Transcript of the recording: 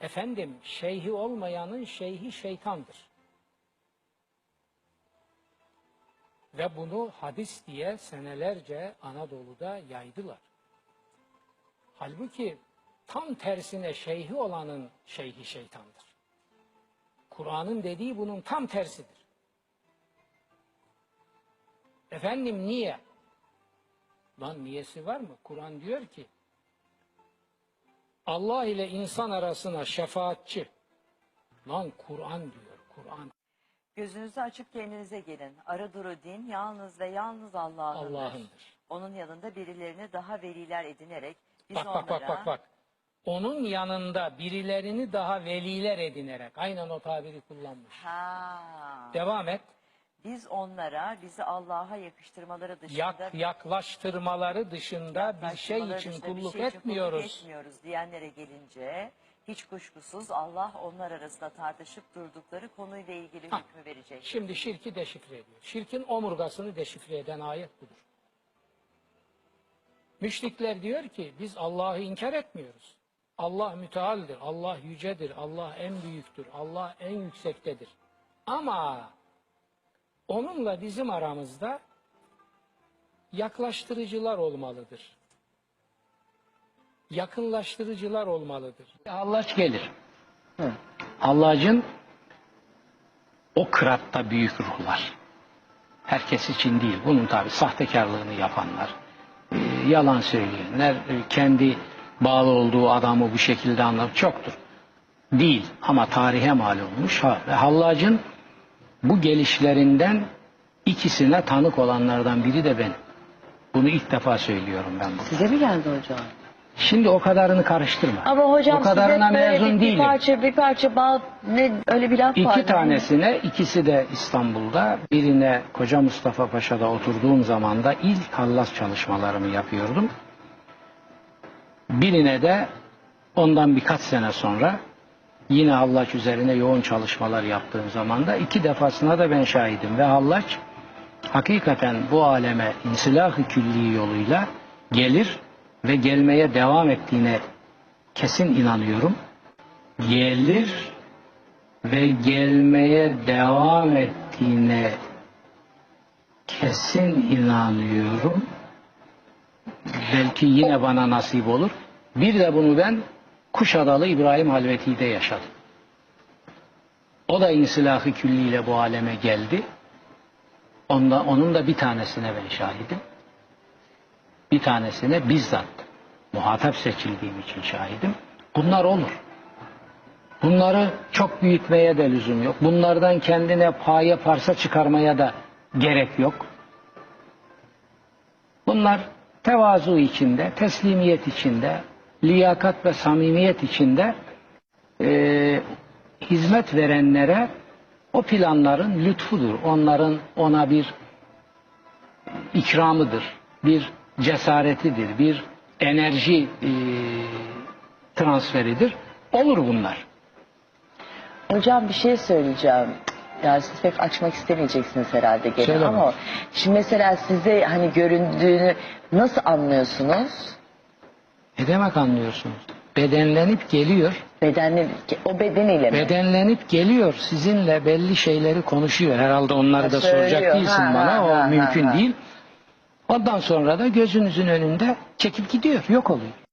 Efendim şeyhi olmayanın şeyhi şeytandır. Ve bunu hadis diye senelerce Anadolu'da yaydılar. Halbuki tam tersine şeyhi olanın şeyhi şeytandır. Kur'an'ın dediği bunun tam tersidir. Efendim niye? Lan niyesi var mı? Kur'an diyor ki Allah ile insan arasına şefaatçi. Lan Kur'an diyor, Kur'an Gözünüzü açıp kendinize gelin. Ara duru din yalnız ve yalnız Allah'ındır. Allah'ındır. Onun yanında birilerini daha veliler edinerek biz Bak onlara bak bak bak bak. Onun yanında birilerini daha veliler edinerek aynen o tabiri kullanmış. Ha. Devam et. Biz onlara bizi Allah'a yakıştırmaları dışında Yak, yaklaştırmaları dışında bir şey yaklaştırmaları için dışında bir kulluk şey için etmiyoruz. etmiyoruz diyenlere gelince hiç kuşkusuz Allah onlar arasında tartışıp durdukları konuyla ilgili Ha. hükmü verecek. Şimdi şirki deşifre ediyor. Şirkin omurgasını deşifre eden ayet budur. Müşrikler diyor ki biz Allah'ı inkar etmiyoruz. Allah mütealdir, Allah yücedir, Allah en büyüktür, Allah en yüksektedir. Ama onunla bizim aramızda yaklaştırıcılar olmalıdır. Yakınlaştırıcılar olmalıdır. Hallaç gelir. Hallacın o kıratta büyük ruhlar. Herkes için değil. Bunun tabi sahtekarlığını yapanlar, e, yalan söyleyenler, e, kendi bağlı olduğu adamı bu şekilde anlar çoktur. Değil ama tarihe mal olmuş. Ve Hallacın bu gelişlerinden ikisine tanık olanlardan biri de ben. Bunu ilk defa söylüyorum ben bunu. Size mi geldi hocam? Şimdi o kadarını karıştırma. Ama hocam o kadarına size böyle mezun bir, bir değilim. parça bir parça bağ ne öyle bir laf var. İki tanesine, ikisi de İstanbul'da. Birine Koca Mustafa Paşa'da oturduğum zaman da ilk hallas çalışmalarımı yapıyordum. Birine de ondan birkaç sene sonra yine hallaç üzerine yoğun çalışmalar yaptığım zaman da iki defasına da ben şahidim. Ve hallaç hakikaten bu aleme insilah-ı külli yoluyla gelir ve gelmeye devam ettiğine kesin inanıyorum. Gelir ve gelmeye devam ettiğine kesin inanıyorum. Belki yine bana nasip olur. Bir de bunu ben Kuşadalı İbrahim Halveti'de yaşadım. O da insilahı külliyle bu aleme geldi. Onda, onun da bir tanesine ben şahidim. Bir tanesine bizzat muhatap seçildiğim için şahidim. Bunlar olur. Bunları çok büyütmeye de lüzum yok. Bunlardan kendine paye parsa çıkarmaya da gerek yok. Bunlar tevazu içinde, teslimiyet içinde, liyakat ve samimiyet içinde eee, hizmet verenlere o planların lütfudur. Onların ona bir ikramıdır, bir cesaretidir, bir enerji eee, transferidir. Olur bunlar. Hocam bir şey söyleyeceğim. Yani siz pek açmak istemeyeceksiniz herhalde gene Söyle ama şimdi mesela size hani göründüğünü nasıl anlıyorsunuz? Ne demek anlıyorsunuz? Bedenlenip geliyor. Bedenli o bedeniyle mi? Bedenlenip geliyor. Sizinle belli şeyleri konuşuyor. Herhalde onları Ha, da söylüyor. soracak değilsin Ha, bana. ha, o ha, mümkün ha. değil. Ondan sonra da gözünüzün önünde çekip gidiyor. Yok oluyor.